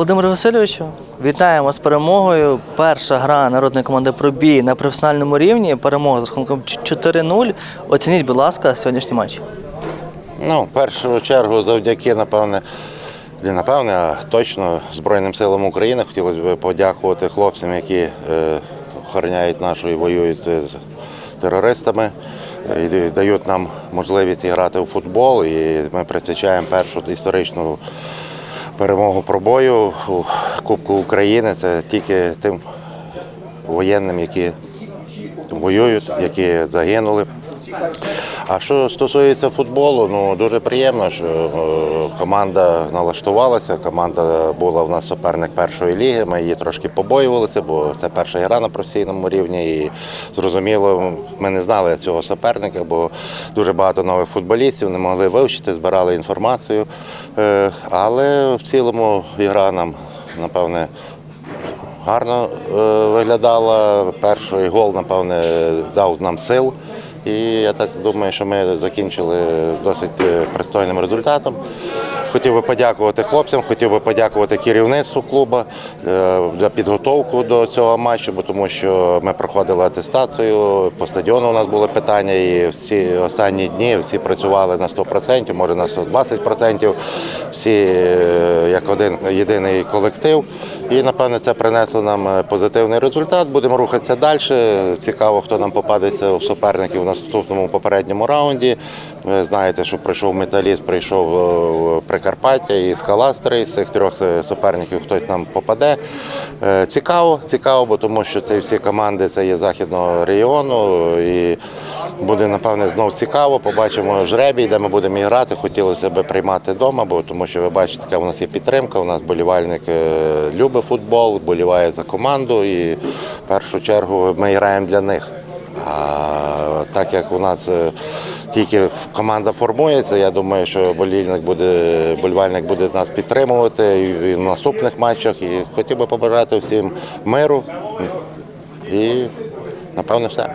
Володимир Васильовичу, вітаємо з перемогою. Перша гра народної команди Пробій на професіональному рівні. Перемога з рахунком 4-0. Оцініть, будь ласка, сьогоднішній матч. Ну, в першу чергу, завдяки, напевне, не напевне, а точно Збройним силам України хотілося б подякувати хлопцям, які е, охороняють нашу і воюють е, з терористами, е, і дають нам можливість грати у футбол. І ми присвячаємо першу історичну перемогу пробою у Кубку України. Це тільки тим воєнним, які воюють, які загинули. А що стосується футболу, ну дуже приємно, що е, команда налаштувалася. Команда була в нас суперник першої ліги. Ми її трошки побоювалися, бо це перша гра на професійному рівні. І зрозуміло, ми не знали цього суперника, бо дуже багато нових футболістів не могли вивчити, збирали інформацію. Е, Але в цілому гра нам, напевне, гарно е, виглядала. Перший гол, напевне, дав нам сил. І я так думаю, що ми закінчили досить е, пристойним результатом. Хотів би подякувати хлопцям, хотів би подякувати керівництву клубу е, за підготовку до цього матчу, бо тому що ми проходили атестацію, по стадіону у нас були питання, і всі останні дні всі працювали на 100%, може на 120%. Всі е, як один єдиний колектив. І напевне це принесло нам е, позитивний результат. Будемо рухатися далі. Цікаво, хто нам попадеться в суперників в наступному попередньому раунді. Ви знаєте, що прийшов металіст, прийшов е, Прикарпаття і Скаластри. З цих трьох е, суперників хтось нам попаде. Е, Цікаво, цікаво, бо тому що це всі команди це є західного регіону. І буде, напевне, знов цікаво. Побачимо жребій, де ми будемо грати. Хотілося б приймати вдома, бо тому що ви бачите, яка у нас є підтримка. У нас болівальник любить футбол, боліває за команду. І в першу чергу ми граємо для них. А так як у нас тільки команда формується, я думаю, що болільник буде, болівальник буде нас підтримувати і в наступних матчах. І хотів би побажати всім миру. І напевно все.